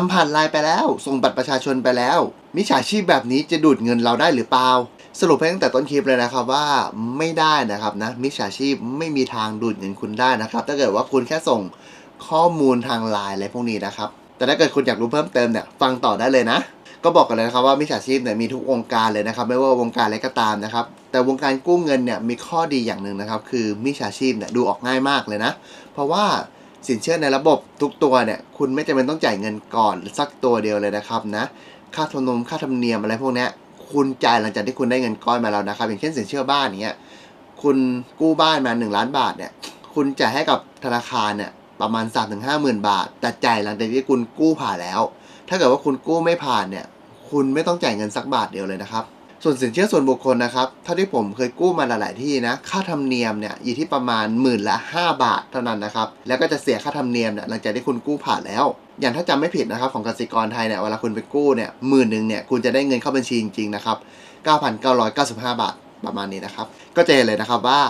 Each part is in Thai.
ทำผ่านไลน์ไปแล้ว ส่งบัตรประชาชนไปแล้ว มิจฉาชีพแบบนี้จะดูดเงินเราได้หรือเปล่า สรุปให้ตั้งแต่ต้นคลิปเลยนะครับว่าไม่ได้นะครับนะ มิจฉาชีพไม่มีทางดูดเงินคุณได้นะครับ ถ้าเกิดว่าคุณแค่ส่งข้อมูลทางไลน์อะไรพวกนี้นะครับ แต่ถ้าเกิดคุณอยากรู้เพิ่มเติมเนี่ยฟังต่อได้เลยนะก็บอกกันเลยนะครับว่ามิจฉาชีพเนี่ยมีทุกองค์การเลยนะครับ ไม่ว่าวงการอะไรก็ตามนะครับ แต่วงการกู้เงินเนี่ยมีข้อดีอย่างหนึ่งนะครับ คือมิจฉาชีพเนี่ยดูออกง่ายมากเลยนะ เพราะว่า สินเชื่อในระบบทุกตัวเนี่ยคุณไม่จำเป็นต้องจ่ายเงินก่อนสักตัวเดียวเลยนะครับนะ ค่าธรรมนมค่าธรรมเนียมอะไรพวกนี้คุณจ่ายหลังจากที่คุณได้เงินก้อนมาแล้วนะครับ อย่างเช่นสินเชื่อบ้านเงี้ยคุณกู้บ้านมา 1 ล้านบาทเนี่ยคุณจ่ายให้กับธนาคารเนี่ยประมาณ 3 5 0 0 0 0 บาท แต่จ่ายหลังจากที่คุณกู้ผ่านแล้ว ถ้าเกิดว่าคุณกู้ไม่ผ่านเนี่ยคุณไม่ต้องจ่ายเงินสักบาทเดียวเลยนะครับ ส่วนสินเชื่อส่วนบุคคลนะครับเท่าที่ผมเคยกู้มาหลาย ๆ ที่นะ ค่าธรรมเนียมเนี่ยอยู่ที่ประมาณหมื่นละ 5 บาทเท่านั้นนะครับ แล้วก็จะเสียค่าธรรมเนียมเนี่ยหลังจากที่คุณกู้ผ่านแล้ว อย่างถ้าจำไม่ผิดนะครับของกสิกรไทยเนี่ยเวลาคุณไปกู้เนี่ยหมื่นหนึ่งเนี่ยคุณจะได้เงินเข้าบัญชีจริง ๆ นะครับ 9,995 บาทประมาณนี้นะครับ ก็จะเห็นเลยนะครับว่า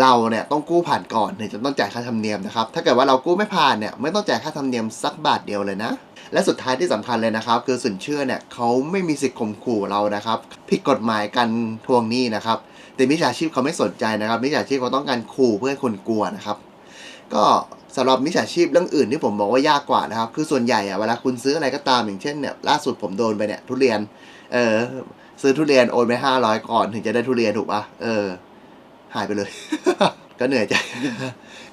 เราเนี่ยต้องกู้ผ่านก่อนถึงจะต้องจ่ายค่าธรรมเนียมนะครับ ถ้าเกิดว่าเรากู้ไม่ผ่านเนี่ยไม่ต้องจ่ายค่าธรรมเนียมสักบาทเดียวเลยนะ และสุดท้ายที่สำคัญเลยนะครับ คือสินเชื่อเนี่ยเขาไม่มีสิทธิ์ข่มขู่เรานะครับ ผิดกฎหมายการทวงหนี้นะครับ แต่มิจฉาชีพเขาไม่สนใจนะครับมิจฉาชีพเขาต้องการขู่เพื่อให้คนกลัวนะครับ ก็สำหรับมิจฉาชีพเรื่องอื่นที่ผมบอกว่ายากกว่านะครับ คือส่วนใหญ่อะเวลาคุณซื้ออะไรก็ตามอย่างเช่นเนี่ยล่าสุดผมโดนไปเนี่ยทุเรียน เออซื้อทุเรียนโอนไปห้าร้อยก่อนถึงจะได้ทุเรียนถูกปะเออ หายไปเลย ก็เหนื่อยใจ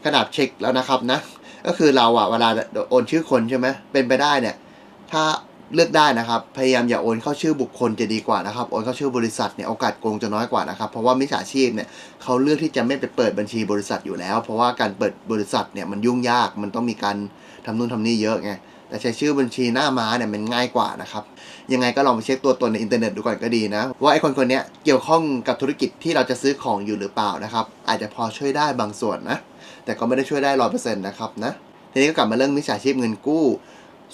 ขนาดเช็คแล้วนะครับนะ ก็คือเราอะเวลาโอนชื่อคนใช่ไหมเป็นไปได้เนี่ย ถ้าเลือกได้นะครับ พยายามอย่าโอนเข้าชื่อบุคคลจะดีกว่านะครับ โอนเข้าชื่อบริษัทเนี่ยโอกาสโกงจะน้อยกว่านะครับ เพราะว่ามิจฉาชีพเนี่ยเขาเลือกที่จะไม่ไปเปิดบัญชีบริษัทอยู่แล้ว เพราะว่าการเปิดบริษัทเนี่ยมันยุ่งยาก มันต้องมีการทำนู่นทำนี่เยอะไง แต่ใช้ชื่อบัญชีหน้าม้าเนี่ยมันง่ายกว่านะครับ ยังไงก็ลองไปเช็คตัวตนในอินเทอร์เน็ตดูก่อนก็ดีนะ ว่าไอ้คนคนนี้เกี่ยวข้องกับธุรกิจที่เราจะซื้อของอยู่หรือเปล่านะครับ อาจจะพอช่วยได้บางส่วนนะ แต่ก็ไม่ได้ช่วยได้ร้อยเปอร์เซ็นต์นะครับนะทีนี้ก็กลับมาเรื่องมิจฉาชีพเงินกู้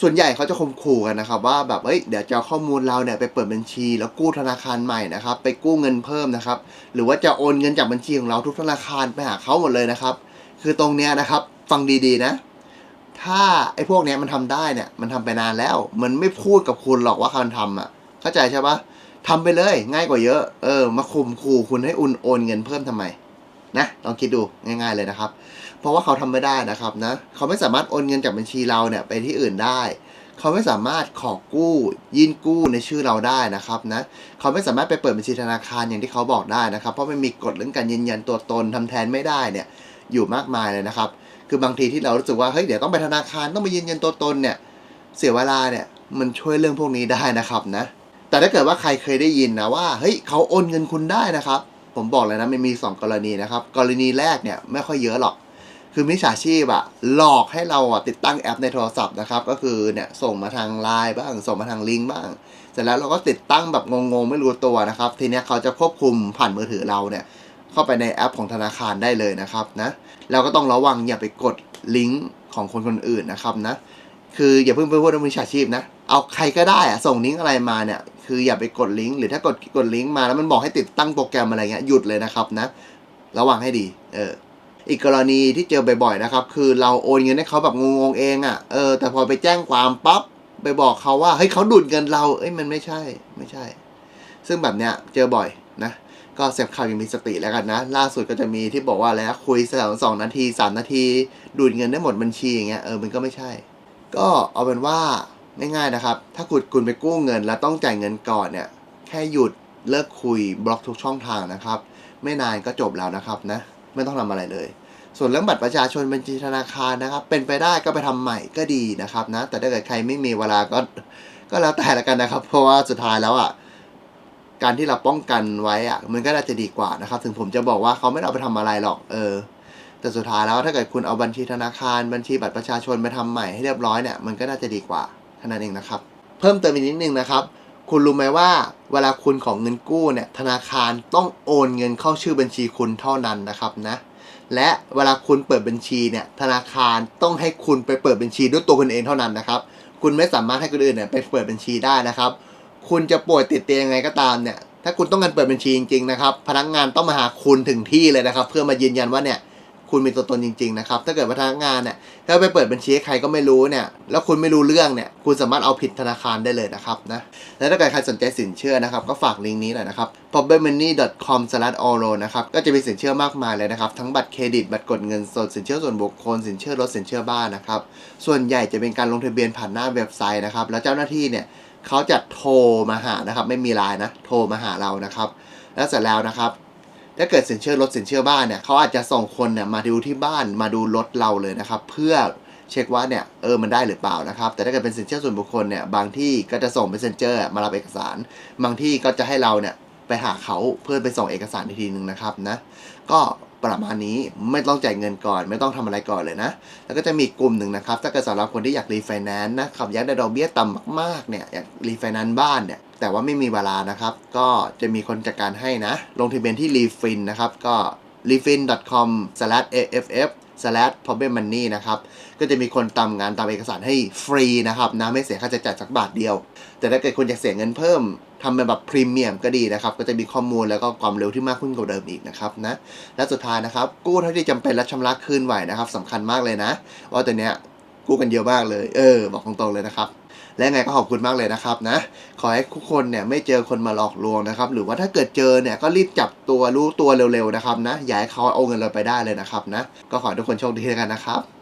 ส่วนใหญ่เขาจะข่มขู่กันนะครับ ว่าแบบเอ้ยเดี๋ยวจะเอข้อมูลเราเนี่ยไปเปิดบัญชี แล้วกู้ธนาคารใหม่นะครับไปกู้เงินเพิ่มนะครับ หรือว่าจะโอนเงินจากบัญชีของเราทุกธนาคารไปหาเขาหมดเลยนะครับ คือตรงเนี้ยนะครับ ฟังดีๆนะ ถ้าไอ้พวกเนี้ยมันทำได้เนี่ย มันทำไปนานแล้ว มันไม่พูดกับคุณหรอกว่ากาทำอะ เข้าใจใช่ปะทำไปเลยง่ายกว่าเยอะ เออ มาข่มขู่คุณให้อุ่นโอนเงินเพิ่มทำไมนะลองคิดดูง่าย ๆเลยนะครับ เพราะว่าเขาทำไม่ได้นะครับนะเขาไม่สามารถโอนเงินจากบัญชีเราเนี่ยไปที่อื่นได้ เขาไม่สามารถขอกู้ยื่นกู้ในชื่อเราได้นะครับนะเขาไม่สามารถไปเปิดบัญชีธนาคารอย่างที่เขาบอกได้นะครับ เพราะมันมีกฎเรื่องการยืนยันตัวตนทำแทนไม่ได้เนี่ยอยู่มากมายเลยนะครับ คือบางทีที่เรารู้สึกว่าเฮ้ยเดี๋ยวต้องไปธนาคารต้องไปยืนยันตัวตนเนี่ยเสียเวลาเนี่ยมันช่วยเรื่องพวกนี้ได้นะครับนะ แต่ถ้าเกิดว่าใครเคยได้ยินนะว่าเฮ้ยเขาโอนเงินคุณได้นะครับ ผมบอกเลยนะมันมี 2 กรณีนะครับ กรณีแรกเนี่ยไม่ค่อยเยอะหรอก คือมิจฉาชีพอะหลอกให้เราอะติดตั้งแอปในโทรศัพท์นะครับ ก็คือเนี่ยส่งมาทางไลน์บ้าง ส่งมาทางลิงก์บ้าง เสร็จแล้วเราก็ติดตั้งแบบงงๆไม่รู้ตัวนะครับ ทีเนี้ยเขาจะควบคุมผ่านมือถือเราเนี่ย เข้าไปในแอปของธนาคารได้เลยนะครับนะเราก็ต้องระวังอย่าไปกดลิงก์ของคนคนอื่นนะครับนะคืออย่าเพิ่งไปพูดว่ามิจฉาชีพนะ เอาใครก็ได้อะส่งลิงก์อะไรมาเนี่ย คืออย่าไปกดลิงก์หรือถ้ากดกดลิงก์มาแล้วมันบอกให้ติดตั้งโปรแกรมอะไรเงี้ยหยุดเลยนะครับนะ ระวังให้ดี เออ อีกกรณีที่เจอบ่อยๆนะครับ คือเราโอนเงินให้เขาแบบงงๆเองอะ่ะ เออ แต่พอไปแจ้งความปั๊บไปบอกเขาว่าเฮ้ยเขาดูดเงินเรา เอ้ยมันไม่ใช่ ไม่ใช่ ซึ่งแบบเนี้ยเจอบ่อยนะ ก็เสพข่าวอยังมีสติแล้วกันนะ ล่าสุดก็จะมีที่บอกว่าแล้วคุยสองสองนาทีสามนาที ดูดเงินได้หมดบัญชีอย่างเงี้ยเออมันก็ไม่ใช่ ก็เอาเป็นว่าง่ายๆนะครับ ถ้าคุณคุณไปกู้เงินแล้วต้องจ่ายเงินก่อนเนี่ย แค่หยุดเลิกคุยบล็อกทุกช่องทางนะครับ ไม่นานก็จบแล้วนะครับนะ ไม่ต้องทำอะไรเลย ส่วนเรื่องบัตรประชาชนบัญชีธนาคารนะครับ เป็นไปได้ก็ไปทำใหม่ก็ดีนะครับนะ แต่ถ้าเกิดใครไม่มีเวลาก็ก็แล้วแต่ละกันนะครับ เพราะว่าสุดท้ายแล้วอะ การที่เราป้องกันไว้อะมันก็น่าจะดีกว่านะครับ ถึงผมจะบอกว่าเขาไม่ได้เอาไปทำอะไรหรอก เออ แต่สุดท้ายแล้วถ้าเกิดคุณเอาบัญชีธนาคารบัญชีบัตรประชาชนไปทำใหม่ให้เรียบร้อยเนี่ยมันก็น่าจะดีกว่าเท่านั้นเองนะครับ เพิ่มเติมอีกนิดนึงนะครับ คุณรู้ไหมว่า เวลาคุณของเงินกู้เนี่ยธนาคารต้องโอนเงินเข้าชื่อบัญชีคุณเท่านั้นนะครับนะและเวลาคุณเปิดบัญชีเนี่ยธนาคารต้องให้คุณไปเปิดบัญชีด้วยตัวคุณเองเท่านั้นนะครับ คุณไม่สามารถให้คนอื่นเนี่ยไปเปิดบัญชีได้นะครับ คุณจะป่วยติดเตียงยังไงก็ตามเนี่ย ถ้าคุณต้องการเปิดบัญชีจริงๆนะครับ พนักงานต้องมาหาคุณถึงที่เลยนะครับ เพื่อมายืนยันว่าเนี่ยคุณมีตัวตนจริงๆนะครับ ถ้าเกิดพนักงานเนี่ยถ้าไปเปิดบัญชีให้ใครก็ไม่รู้เนี่ย แล้วคุณไม่รู้เรื่องเนี่ย คุณสามารถเอาผิดธนาคารได้เลยนะครับนะ และถ้าเกิดใครสนใจสินเชื่อนะครับ ก็ฝากลิงก์นี้หน่อยนะครับ problemmoney.com/oro นะครับ ก็จะมีสินเชื่อมากมายเลยนะครับ ทั้งบัตรเครดิต บัตรกดเงินสด สินเชื่อส่วนบุคคล สินเชื่อรถ สินเชื่อบ้านนะครับ ส่วนใหญ่จะเป็นการลงทะเบียนผ่านหน้าเว็บไซต์นะครับ แล้วเจ้าหน้าที่เนี่ย เขาจะโทรมาหานะครับ ไม่มีไลน์นะโทรมาหาเรานะครับ แล้วเสร็จแล้วนะครับ ถ้าเกิดสินเชื่อรถสินเชื่อบ้านเนี่ยเขาอาจจะส่งคนเนี่ยมาดูที่บ้านมาดูรถเราเลยนะครับ เพื่อเช็คว่าเนี่ยเออมันได้หรือเปล่านะครับ แต่ถ้าเกิดเป็นสินเชื่อส่วนบุคคลเนี่ยบางที่ก็จะส่ง messenger มารับเอกสาร บางที่ก็จะให้เราเนี่ยไปหาเขาเพื่อไปส่งเอกสารอีกทีหนึ่งนะครับนะก็ ประมาณนี้ไม่ต้องจ่ายเงินก่อน ไม่ต้องทำอะไรก่อนเลยนะ แล้วก็จะมีกลุ่มหนึ่งนะครับ ถ้าเกิดสำหรับคนที่อยากรีไฟแนนซ์นะครับอยากได้ดอกเบี้ยต่ำมากๆเนี่ยอยากรีไฟแนนซ์บ้านเนี่ยแต่ว่าไม่มีเวลานะครับ ก็จะมีคนจัดการให้นะ ลงทะเบียนที่รีฟินนะครับก็ slash problemmoney นะครับ ก็จะมีคนตามงานตามเอกสารให้ฟรีนะครับนะไม่เสียค่าใช้จ่ายสักบาทเดียว แต่ถ้าเกิดคุณอยากเสียเงินเพิ่มทำเป็นแบบพรีเมียมก็ดีนะครับ ก็จะมีข้อมูลแล้วก็ความเร็วที่มากขึ้นกว่าเดิมอีกนะครับนะ และสุดท้ายนะครับ กู้เท่าที่จำเป็นและชำระคืนไหวนะครับสำคัญมากเลยนะ ว่าตัวเนี้ยกู้กันเยอะมากเลย เออ บอกตรงๆเลยนะครับ และไงก็ขอบคุณมากเลยนะครับนะ ขอให้ทุกคนเนี่ยไม่เจอคนมาหลอกลวงนะครับ หรือว่าถ้าเกิดเจอเนี่ยก็รีบจับตัวรู้ตัวเร็วๆนะครับนะ อย่าให้เขาเอาเงินเราไปได้เลยนะครับนะ ก็ขอให้ทุกคนโชคดีกันนะครับ